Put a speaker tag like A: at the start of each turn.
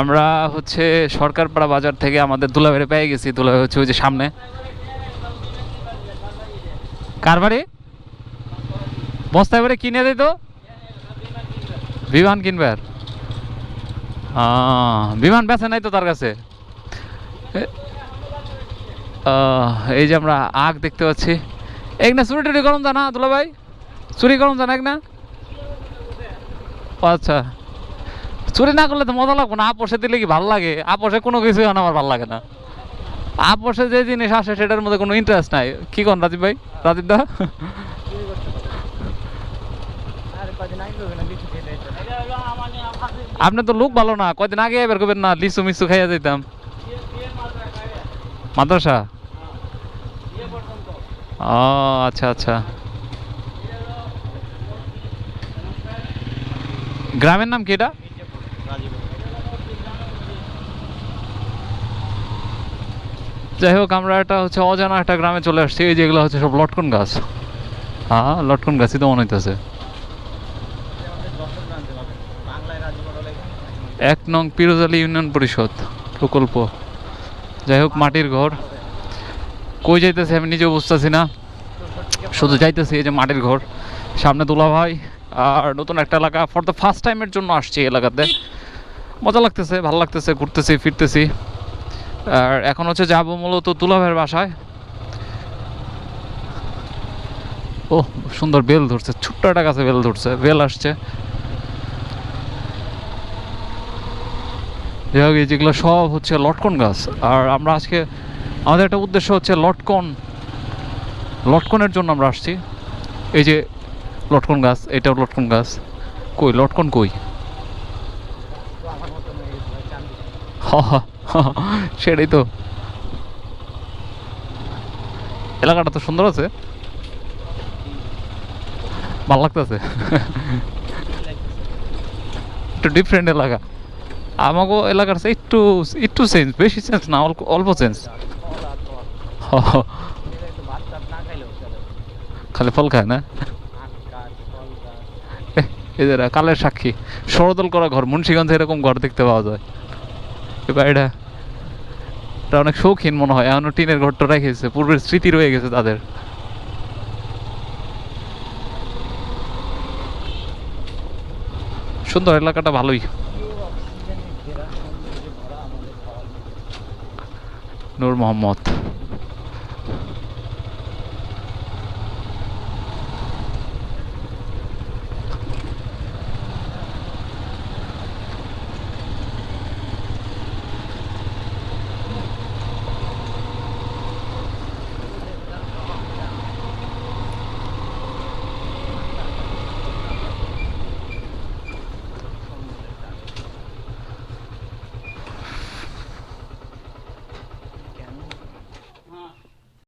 A: আমরা হচ্ছে সরকারপাড়া বাজার থেকে আমাদের দুলাভাইরে পেয়ে গেছি। দুলাভাই হচ্ছে ওই যে সামনে। কার বাড়ি? বস্তায় বাড়ি কিনে দিত বিমান কিনবার বিমান বেছে নাই তো তার কাছে। এই যে আমরা আগ দেখতে পাচ্ছি। এক না চুরি টুরি গরম জানা দুলা ভাই চুরি গরম জানা এক না আচ্ছা। চুরি না করলে তো মজা লাগবে না। আপোষে দিলে কি ভালো লাগে? আপোষে কোনো কিছু আমার ভালো লাগে না। আপোষে যে জিনিস আসে, সেটার মধ্যে কোনো ইন্টারেস্ট নাই। কি কোন, রাজীব ভাই? রাজীব দা? আপনি তো লোক ভালো না। কয়দিন আগে এবার করবেন না? লিচু মিচু খাইয়া যেতাম মাদ্রাসা? ও আচ্ছা আচ্ছা। গ্রামের নাম কি এটা? যাই হোক, আমরা একটা হচ্ছে অজানা একটা গ্রামে চলে আসছি। এই যেগুলো হচ্ছে সব লটকন গাছ। হ্যাঁ লটকন গাছই তো মনে হইতেছে। এক নং পিরোজালি ইউনিয়ন পরিষদ, প্রকল্প। যাই হোক, মাটির ঘর। কই যাইতেছে আমি নিজেও বুঝতেছি না। শুধু যাইতেছি এই যে মাটির ঘর। সামনে তোলা ভাই আর নতুন একটা এলাকা। ফর দ্য ফার্স্ট টাইমের জন্য আসছি এলাকাতে। মজা লাগতেছে, ভালো লাগতেছে, ঘুরতেছি, ফিরতেছি। আর এখন হচ্ছে যাব মূলত তুলা ভাইয়ের বাসায়। ও সুন্দর বেল ধরছে, ছোট্ট একটা গাছে বেল ধরছে, বেল আসছে। যাই হোক, এই যেগুলো সব হচ্ছে লটকন গাছ। আর আমরা আজকে, আমাদের একটা উদ্দেশ্য হচ্ছে লটকন, লটকনের জন্য আমরা আসছি। এই যে লটকন গাছ, এটাও লটকন গাছ। কই, লটকন কই? সেটাই তো। এলাকাটা তো সুন্দর আছে। ভালো লাগতেছে। একটু ডিফারেন্ট এলাকা। আমাকে এলাকার একটু একটু চেঞ্জ বেশি চেঞ্জ না, অল্প অল্প চেঞ্জ খালি ফল খায় না? এদের কালের সাক্ষী। সরদল করা ঘর, মুন্সিগঞ্জে এরকম ঘর দেখতে পাওয়া যায়। এবার এটা এটা অনেক শৌখিন মনে হয়। এখনও টিনের ঘরটা রেখেছে। পূর্বের স্মৃতি রয়ে গেছে তাদের। সুন্দর এলাকাটা ভালোই। নূর মোহাম্মদ।